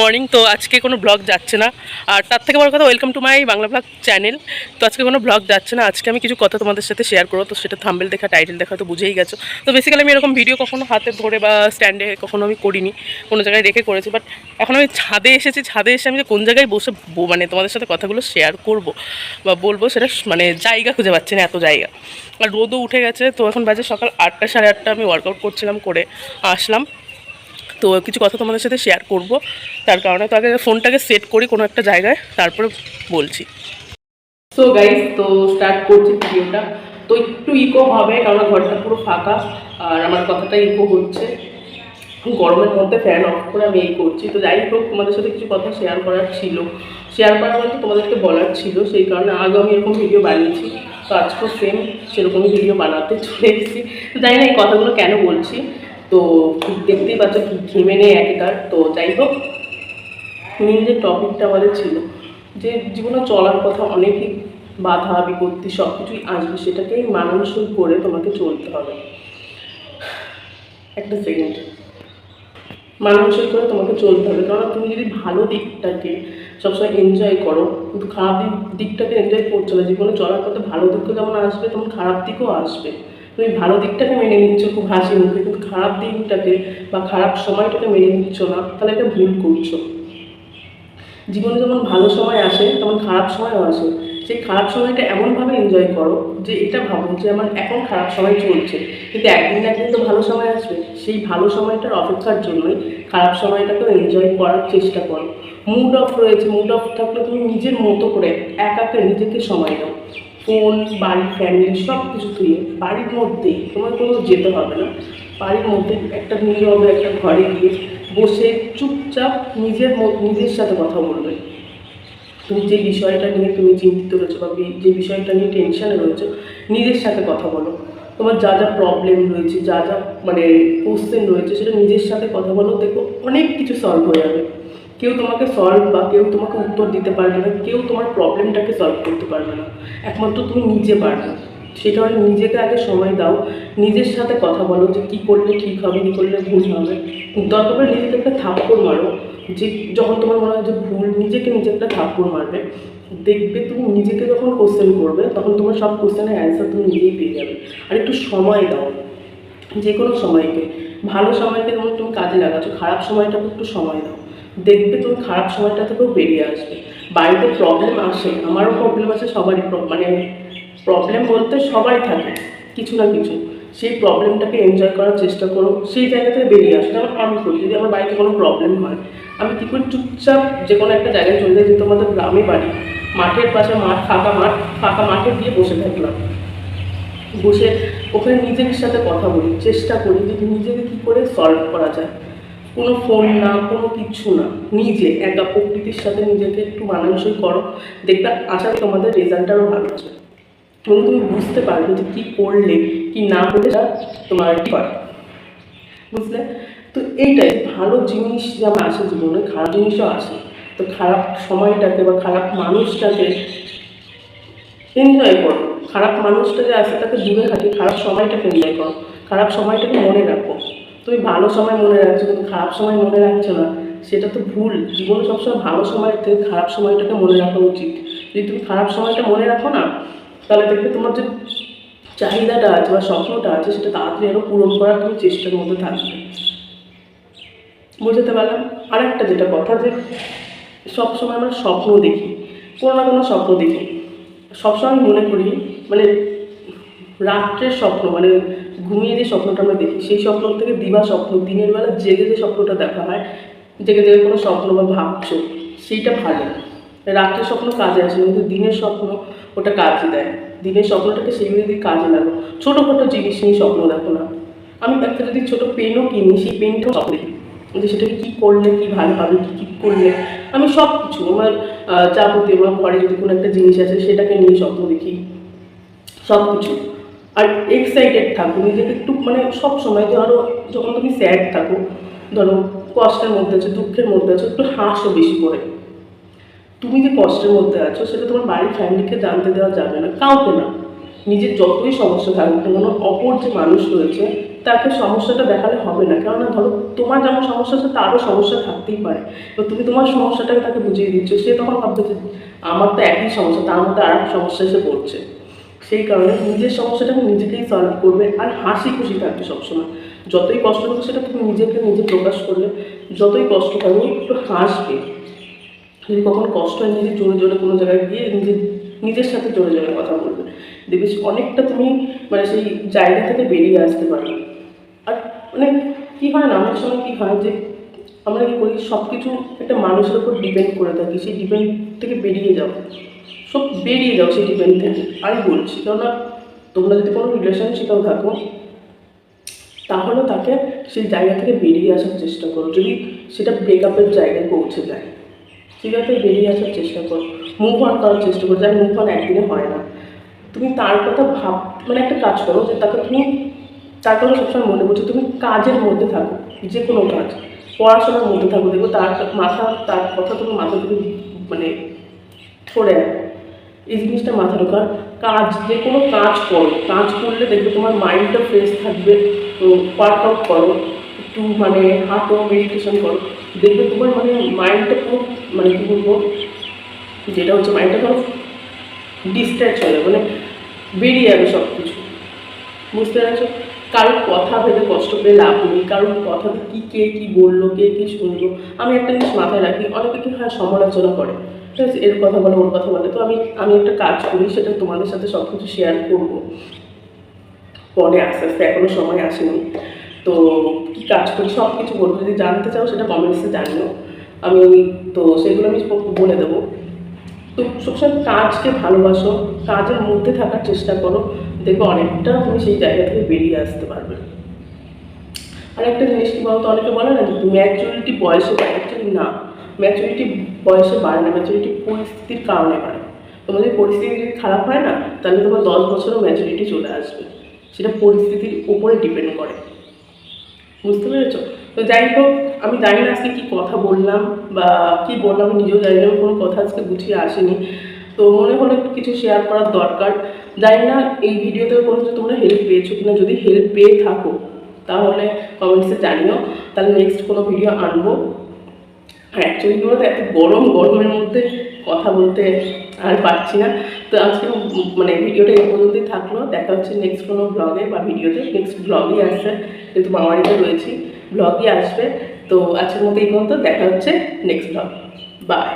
Morning, তো আজকে কোনো ব্লগ যাচ্ছে না। আর তার থেকে বড় কথা welcome to my Bangla blog channel তো আজকে কোনো ব্লগ যাচ্ছে না। আজকে আমি কিছু কথা তোমাদের সাথে শেয়ার করব। তো সেটা থাম্বেল দেখা টাইটেল দেখা, তো বুঝেই গেছো। তো বেসিক্যালি আমি এরকম ভিডিও কখনো হাতে ধরে বা স্ট্যান্ডে কখনো আমি করিনি। কোনো জায়গায় রেখে করেছি। বাট এখন আমি ছাদে এসেছি। ছাদে এসে আমি যে কোন জায়গায় বসে মানে তোমাদের সাথে কথাগুলো শেয়ার করব বা বলব, সেটা মানে জায়গা খুঁজে পাচ্ছি না এত জায়গা। আর রোদও উঠে গেছে। তো এখন বাজে সকাল আটটা, সাড়ে আটটা। আমি ওয়ার্কআউট করছিলাম করে আসলাম। তো কিছু কথা তোমাদের সাথে শেয়ার করব। তার কারণে তো আগে ফোনটাকে সেট করি কোনো একটা জায়গায়, তারপরে বলছি। সো গাইস তো স্টার্ট করছি ভিডিওটা তো একটু ইকো হবে, কারণ ঘরটা পুরো ফাঁকা, আর আমার কথাটা ইকো হচ্ছে। গরমের মধ্যে ফ্যান অফ করে আমি এই করছি। তো যাই হোক, তোমাদের সাথে কিছু কথা শেয়ার করার ছিল। শেয়ার করার বলতে তোমাদেরকে বলার ছিল, সেই কারণে আগে আমি এরকম ভিডিও বানিয়েছি। তো আজকেও সেম সেরকমই ভিডিও বানাতে চলে এসেছি তো জানি না এই কথাগুলো কেন বলছি। তো দেখতেই পাচ্ছ, কি ঘেমে নেই একেকার। তো যাই হোক মেন যে টপিকটা আমাদের ছিল, যে জীবনে চলার কথা অনেকই বাধা, বিপত্তি সব কিছুই আসবে, সেটাকেই মানানসই করে তোমাকে চলতে হবে। একটা সেকেন্ড মানানসই করে তোমাকে চলতে হবে। কারণ তুমি যদি ভালো দিকটাকে সবসময় এনজয় করো, কিন্তু খারাপ দিক দিকটাকে এনজয় করছ না, জীবনে চলার পথে ভালো দিকও যেমন আসবে, তেমন খারাপ দিকও আসবে। তুমি ভালো দিকটাকে মেনে নিচ্ছ, খুব হাসি মুখে, কিন্তু খারাপ দিকটাকে বা খারাপ সময়টাকে মেনে নিচ্ছ না, তাহলে এটা ভুল করছ। জীবনে যেমন ভালো সময় আসে তেমন খারাপ সময়ও আসে। সেই খারাপ সময়টা এমনভাবে এনজয় করো যে এটা ভাবো যে আমার এখন খারাপ সময় চলছে। কিন্তু একদিন একদিন তো ভালো সময় আসবে। সেই ভালো সময়টার অপেক্ষার জন্যই খারাপ সময়টাকেও এনজয় করার চেষ্টা করো। মুড অফ রয়েছে মুড অফ থাকলে তুমি নিজের মতো করে একাকে নিজেকে সময় দাও। ফোন বাড়ি ফ্যামিলি সব কিছু তুলে বাড়ির মধ্যেই তোমার কোনো যেতে হবে না। বাড়ির মধ্যে একটা নীরবে একটা ঘরে গিয়ে বসে চুপচাপ নিজের নিজের সাথে কথা বলবে। তুমি যে বিষয়টা নিয়ে তুমি চিন্তিত রয়েছো বা যে বিষয়টা নিয়ে টেনশনে রয়েছো, নিজের সাথে কথা বলো। তোমার যা যা প্রবলেম রয়েছে, যা যা মানে কোশ্চেন রয়েছে, সেটা নিজের সাথে কথা বলো, দেখো অনেক কিছু সলভ হয়ে যাবে। কেউ তোমাকে সলভ বা কেউ তোমাকে উত্তর দিতে পারবে না, কেউ তোমার প্রবলেমটাকে সলভ করতে পারবে না। একমাত্র তুমি নিজে পারবে। সেটা হলে নিজেকে আগে সময় দাও, নিজের সাথে কথা বলো যে কী করলে ঠিক হবে, কী করলে ভুল হবে। দরকার পড়ে নিজেকে একটা থাপ্পড় মারো যে যখন তোমার মনে হয় যে ভুল, নিজেকে নিজে একটা থাপ্পড় মারবে। দেখবে তুমি নিজেকে যখন কোশ্চেন করবে, তখন তোমার সব কোশ্চেনের অ্যান্সার তুমি নিজেই পেয়ে যাবে। আর একটু সময় দাও যে কোনো সময়কে। ভালো সময়কে যেমন তুমি কাজে লাগাচ্ছ, খারাপ সময়টাকে একটু সময় দাও। দেখবে তুমি খারাপ সময়টা থেকেও বেরিয়ে আসবে। বাড়িতে প্রবলেম আসে, আমারও প্রবলেম আছে সবারই মানে প্রবলেম বলতে সবাই থাকে, কিছু না কিছু। সেই প্রবলেমটাকে এনজয় করার চেষ্টা করো, সেই জায়গা থেকে বেরিয়ে আসো। যেমন আমি করি যদি আমার বাড়িতে কোনো প্রবলেম হয়, আমি কী করি, চুপচাপ যে কোনো একটা জায়গায় চলে যাই, যেহেতু আমাদের গ্রামে বাড়ি, মাঠের পাশে মাঠ, ফাঁকা মাঠ, ফাঁকা মাঠে গিয়ে বসে থাকলাম। বসে ওখানে নিজের সাথে কথা বলি, চেষ্টা করি যে নিজেকে কী করে সলভ করা যায়। কোনো ফোন না, কোনো কিছু না, নিজে একা প্রকৃতির সাথে নিজেকে একটু মানানসই করো। দেখবে, আশা করি তোমাদের রেজাল্টটারও ভালো আসবে এবং তুমি বুঝতে পারবে যে কী করলে, কি না করলে তোমার কি হয়। বুঝলে? তো এইটাই, ভালো জিনিস যেমন আসে জীবনে, খারাপ জিনিসও আসে। তো খারাপ সময়টাকে বা খারাপ মানুষটাকে এনজয় করো। খারাপ মানুষটা যে আসে তাকে দূরে থাকি, খারাপ সময়টাকে এনজয় করো। খারাপ সময়টাকে মনে রাখো। তুমি ভালো সময় মনে রাখছো কিন্তু খারাপ সময় মনে রাখছো না, সেটা তো ভুল। জীবনে সবসময় ভালো সময়ের থেকে খারাপ সময়টাকে মনে রাখা উচিত। যদি তুমি খারাপ সময়টা মনে রাখো না, তাহলে দেখবে তোমার যে চাহিদাটা আছে বা স্বপ্নটা আছে, সেটা তাড়াতাড়ি আরও পূরণ করার তুমি চেষ্টার মধ্যে থাকবে। বুঝতে পারলাম? আর একটা যেটা কথা যে সবসময় আমরা স্বপ্ন দেখি, কোনো না কোনো স্বপ্ন দেখি। সবসময় মনে করি মানে রাত্রের স্বপ্ন মানে ঘুমিয়ে যে স্বপ্নটা আমরা দেখি, সেই স্বপ্ন থেকে দিবা স্বপ্ন, দিনের বেলা জেগে যে স্বপ্নটা দেখা হয় জেগে জেগে কোনো স্বপ্ন বা ভাবছ, সেইটা ভালো। রাত্রের স্বপ্ন কাজে আসে কিন্তু দিনের স্বপ্ন ওটা কাজে দেয়। দিনের স্বপ্নটাকে সেইভাবে যদি কাজে লাগো ছোটোখাটো জিনিস নিয়ে স্বপ্ন দেখো না। আমি একটা যদি ছোটো পেনও কিনি, সেই পেনটাও স্বপ্ন দেখি। যে সেটাকে কী করলে, কী ভালো হবে, কী কী করলে। আমি সব কিছু আমার যাবতীয় আমার ঘরে যদি কোনো একটা জিনিস আছে, সেটাকে নিয়ে স্বপ্ন দেখি। সব কিছু আর এক্সাইটেড থাকো নিজেকে একটু মানে সব সময় ধরো যখন তুমি স্যাড থাকো, ধরো কষ্টের মধ্যে আছো, দুঃখের মধ্যে আছো, একটু হাসো বেশি করে। তুমি যে কষ্টের মধ্যে আছো, সেটা তোমার বাড়ির ফ্যামিলিকে জানতে দেওয়া যাবে না, কাউকে না। নিজের যতই সমস্যা থাকুক না কেন, অপর যে মানুষ রয়েছে, তাকে সমস্যাটা দেখালে হবে না। কেননা ধরো, তোমার যেমন সমস্যা আছে, তারও সমস্যা থাকতেই পারে। তো তুমি তোমার সমস্যাটাকে তাকে বুঝিয়ে দিচ্ছ, সে তখন ভাববে যে, আমার তো একই সমস্যা, তার মধ্যে আর সমস্যা এসে পড়ছে। সেই কারণে নিজের সমস্যাটাকে নিজেকেই সলভ করবে আর হাসি খুশি থাকবে সবসময়। যতই কষ্ট থাকুক সেটা তুমি নিজেকে নিজে প্রকাশ করলে, যতই কষ্ট থাকুক একটু হাসবে। যদি কখনো কষ্ট হয় নিজে জোরে জোরে কোনো জায়গায় গিয়ে নিজের নিজের সাথে জোরে জোরে কথা বলবে। দেখবে অনেকটা তুমি মানে সেই জায়গা থেকে বেরিয়ে আসতে পারবে। আর মানে কী হয় না, অনেক সময় কী হয় যে আমরা কী করি সব কিছু একটা মানুষের উপর ডিপেন্ড করে থাকি, সেই ডিপেন্ড থেকে বেরিয়ে যাও সব বেরিয়ে যাও, সেই ডিপেন্ড থেকে আমি বলছি, কেননা তোমরা যদি কোনো রিলেশনশিপেও থাকো, তাহলে তাকে সেই জায়গা থেকে বেরিয়ে আসার চেষ্টা করো। যদি সেটা ব্রেকআপের জায়গায় পৌঁছে যায়, ঠিক আছে? বেরিয়ে আসার চেষ্টা করো। মুভ অন করার চেষ্টা করো যার মুভ অন একদিনে হয় না। তুমি তার কথা ভাব মানে একটা কাজ করো যে তাকে তুমি, তার কথা সবসময় মনে করছ তুমি কাজের মধ্যে থাকো, যে কোনো কাজ। পড়াশোনার মধ্যে থাকো, দেখো তার মাথা, তার কথা তুমি মাথা থেকে মানে সরে রাখো। এই জিনিসটা মাথা ঢোকার কাজ, যে কোনো কাজ করো। কাজ করলে দেখবে তোমার মাইন্ডটা ফ্রেশ থাকবে। ওয়ার্কআউট করো। একটু মানে হাঁটো মেডিটেশন করো। দেখবে তোমার মানে মাইন্ডটা পুরো মানে কী বলব, যেটা হচ্ছে মাইন্ডটা ধরো ডিস্ট্র্যাক্ট হয়ে মানে বেরিয়ে যাবে সব কিছু বুঝতে পারছ? কারোর কথা ভেবে কষ্ট পেয়ে লাভ নেই। কারোর কথা কী, কে কী বলল, কে কী শুনলো, আমি একটা জিনিস মাথায় রাখি। অনেকে কি হয়, সমালোচনা করে। এর কথা বলে, ওর কথা বলে। তো আমি আমি একটা কাজ করি, সেটা তোমাদের সাথে সব কিছু শেয়ার করব। পরে আস্তে আস্তে এখনও সময় আসেনি। তো কী কাজ করি সব কিছু বলব যদি জানতে চাও, সেটা কমেন্টসে জানিও। আমি তো সেগুলো আমি বলে দেবো। তো সবসময় কাজকে ভালোবাসো, কাজের মধ্যে থাকার চেষ্টা করো। দেখবে অনেকটা তুমি সেই জায়গা থেকে বেরিয়ে আসতে পারবে। আর একটা জিনিস কি বলতো? অনেকে বলে না ম্যাচুরিটি বয়সে অ্যাকচুয়ালি না। ম্যাচুরিটি বয়সে বাড়ে না ম্যাচুরিটি পরিস্থিতির কারণে বাড়ে। তোমাদের পরিস্থিতি যদি খারাপ হয় না, তাহলে তোমার দশ বছরও ম্যাচুরিটি চলে আসবে। সেটা পরিস্থিতির উপরে ডিপেন্ড করে। বুঝতে পেরেছ? তো যাই হোক, আমি জানি না আজকে কী কথা বললাম বা কী বললাম নিজেও জানি না কোনো কথা আজকে গুছিয়ে আসেনি। তো মনে হলো কিছু শেয়ার করার দরকার। জানি না এই ভিডিওতে কোনো তোমরা হেল্প পেয়েছ কিনা। যদি হেল্প পেয়ে থাকো, তাহলে কমেন্টসে জানিও। তাহলে নেক্সট কোনো ভিডিও আনব। অ্যাকচুয়ালি কি বলতো এত গরম, গরমের মধ্যে কথা বলতে আর পারছি না। তো আজকে মানে ভিডিওটা এই পর্যন্তই থাকল। দেখা হচ্ছে নেক্সট কোনো ব্লগে বা ভিডিওতে নেক্সট ব্লগই আসবে, যেহেতু মামারিতে রয়েছি। ব্লগই আসবে। তো আজকের মতো এই পর্যন্ত। দেখা হচ্ছে নেক্সট ব্লগ বাই